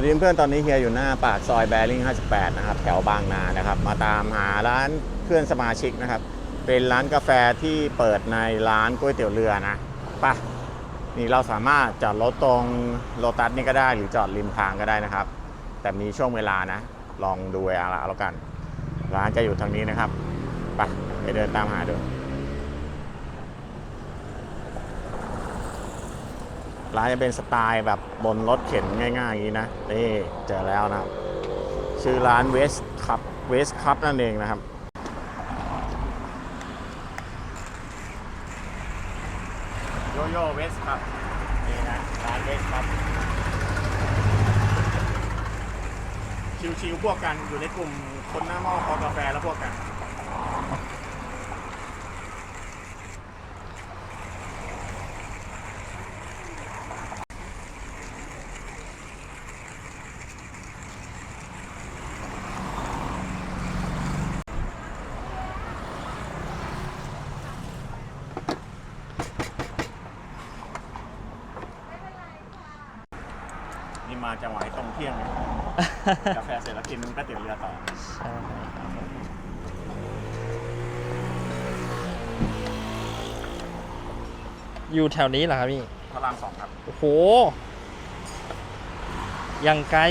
วัสดีเพื่อนตอนนี้เฮียอยู่หน้าปากซอยแบริ่ง 58 นะครับ แถวบางนานะครับ มาตามหาร้านเพื่อนสมาชิกนะครับ เป็นร้านกาแฟที่เปิดในร้านก๋วยเตี๋ยวเรือนะไปะนี่เราสามารถจอดรถตรงโลตัสนี่ก็ได้หรือจอดริมทางก็ได้นะครับ แต่มีช่วงเวลานะ ลองดูเวลาแล้วกัน ร้านจะอยู่ทางนี้นะครับ ไปไปเดินตามหาดู ร้านจะเป็นสไตล์แบบบนรถเข็นง่ายๆอย่างนี้นะนี่เจอแล้วนะครับ ชื่อร้านเวสคัพเวสคัพนั่นเองนะครับโยโย่เวสคัพนี่นะร้านเวสคัพชิวๆพวกกันอยู่ในกลุ่มคนหน้าหม้อคอกาแฟแล้วพวกกัน มาจังหวะตรงเที่ยงเลยกาแฟเสร็จแล้วกินก๋วยเตี๋ยวเรือต่อ ใช่ครับผมอยู่แถวนี้เหรอครับพี่ พระรามสองครับ โอ้โห ยังไกล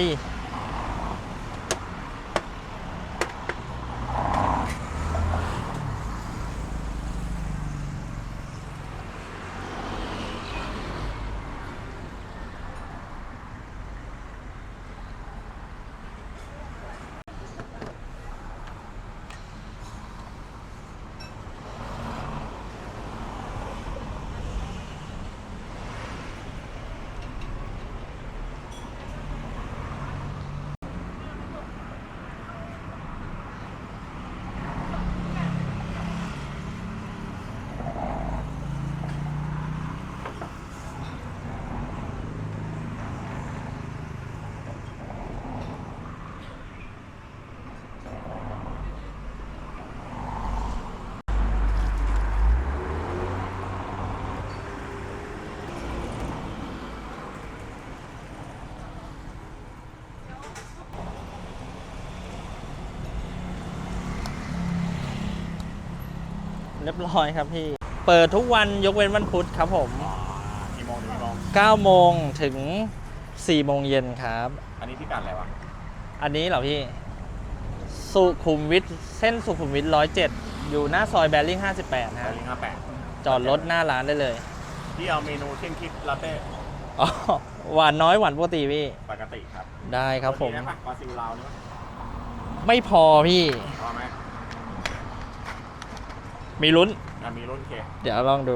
เรียบร้อยครับพี่ เปิดทุกวันยกเว้นวันพุธครับผมอ๋อกี่โมงถึงกี่โมง9โมงถึง4โมงเย็นครับ อันนี้พี่กัดอะไรวะอันนี้เหรอพี่ สุขุมวิทเส้นสุขุมวิท107 อยู่หน้าซอยแบริ่ง58แปนะดฮะ ลิงห้าแปดจอดรถหน้าร้านได้เลยพี่เอาเมนูเที่ยงคิดลาเต้อ๋อหวานน้อยหวานปกติพี่ ปกติครับได้ครับผม ตัวนี้นะปะปลาซิวลาวนี่ปะไม่พอพี่พอไหม มีลุ้น อะมีรุ่นเค เดี๋ยวลองดู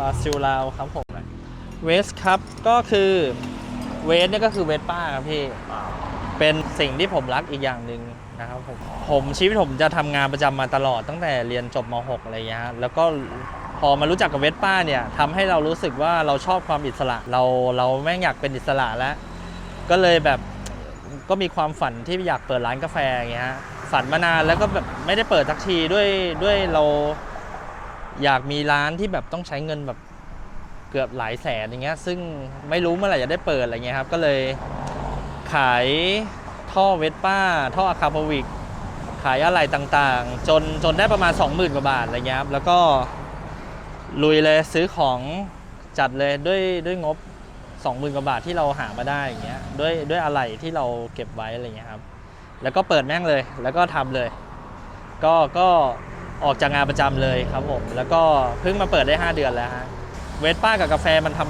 บราซิลลาวครับผมเวสครับก็คือเวสเนี่ยก็คือเวสป้าครับพี่ เป็นสิ่งที่ผมรักอีกอย่างหนึ่งนะครับผมผมชีวิตผมจะทำงานประจำมาตลอดตั้งแต่เรียนจบม .6 อะไรเงี้ยฮะแล้วก็พอมารู้จักกับเวสป้าเนี่ยทำให้เรารู้สึกว่าเราชอบความอิสระ เราเราแม่งอยากเป็นอิสระแล้ว ก็เลยแบบก็มีความฝันที่อยากเปิดร้านกาแฟอย่างเงี้ยฮะฝันมานานแล้วก็แบบไม่ได้เปิดสักทีด้วยด้วยเรา อยากมีร้านที่แบบต้องใช้เงินแบบเกือบหลายแสนอย่างเงี้ย ซึ่งไม่รู้เมื่อไหร่จะได้เปิดอะไรเงี้ยครับ ก็เลยขายท่อเวสป้า ท่ออะคาโพวิก ขายอะไรต่างๆ จนจนได้ประมาณ 20,000กว่าบาทอะไรเงี้ยครับ แล้วก็ลุยเลยซื้อของจัดเลยด้วยด้วยงบ 20,000กว่าบาทที่เราหามาได้อย่างเงี้ยด้วยด้วยอะไรที่เราเก็บไว้อะไรเงี้ยครับ แล้วก็เปิดแม่งเลย แล้วก็ทำเลย ก็ก็ ออกจากงานประจำเลยครับผม แล้วก็เพิ่งมาเปิดได้ 5 เดือนแล้วฮะเวสป้ากับกาแฟมันท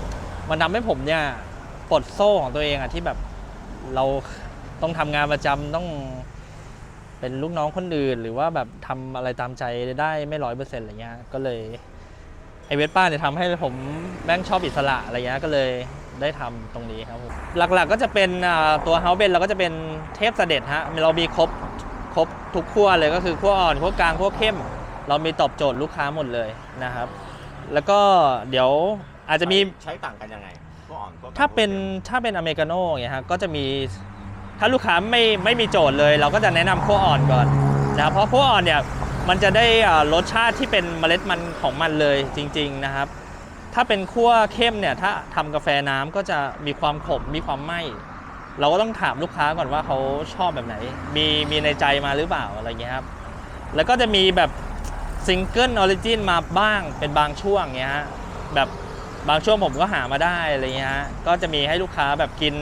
ำมันทำให้ผมเนี่ยปลดโซ่ของตัวเองอะที่แบบเราต้องทำงานประจำต้องเป็นลูกน้องคนอื่น หรือว่าแบบทำอะไรตามใจได้ไม่ร้อยเปอร์เซ็นต์อะไรเงี้ยก็เลยไอเวสป้าเนี่ยทำให้ผมแม่งชอบอิสระอะไรเงี้ยก็เลยได้ทำตรงนี้ครับผมหลักๆก็จะเป็นตัวเฮาเบนเราก็จะเป็นเทพเสด็จฮะเรามีครบ ทุกขั้วเลยก็คือขั้วอ่อนขั้วกลางขั้วเข้ม เรามีตอบโจทย์ลูกค้าหมดเลยนะครับ แล้วก็เดี๋ยวอาจจะมีใช้ต่างกันยังไงก็อ่อนก็ถ้าเป็นถ้าเป็นอเมริกาโน่อย่างเงี้ยฮะก็จะมีถ้าลูกค้าไม่ไม่มีโจทย์เลย เราก็จะแนะนำขั้วอ่อนก่อนนะครับเพราะขั้วอ่อนเนี่ยมันจะได้อ่ารสชาติที่เป็นเมล็ดมันของมันเลยจริง ๆนะครับ ถ้าเป็นขั้วเข้มเนี่ยถ้าทำกาแฟน้ำก็จะมีความขมมีความไหม้ เราก็ต้องถามลูกค้าก่อนว่าเขาชอบแบบไหน มีมีในใจมาหรือเปล่าอะไรเงี้ยครับ แล้วก็จะมีแบบซิงเกิลออริจินมาบ้างเป็นบางช่วงเงี้ยฮะแบบบางช่วงผมก็หามาได้อะไรเงี้ยฮะก็จะมีให้ลูกค้าแบบกิน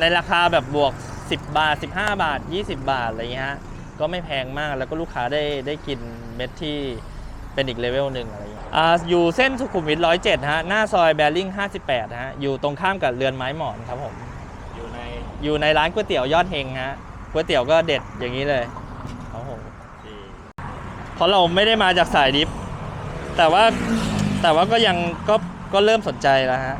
ในราคาแบบบวก 10 บาท 15 บาท 20 บาทอะไรเงี้ยฮะก็ไม่แพงมากแล้วก็ลูกค้าได้ได้กินเม็ดที่เป็นอีกเลเวลหนึ่งอะไรเงี้ยอ่าอยู่เส้นสุขุมวิท107ฮะหน้าซอยแบริ่ง58ฮะอยู่ตรงข้ามกับเรือนไม้หมอนครับผม อยู่ในร้านก๋วยเตี๋ยวยอดเฮงฮะก๋วยเตี๋ยวก็เด็ดอย่างนี้เลยโอ้โหดีเพราะเราไม่ได้มาจากสายดิฟแต่ว่าแต่ว่าก็ยังก็ก็เริ่มสนใจแล้วฮะ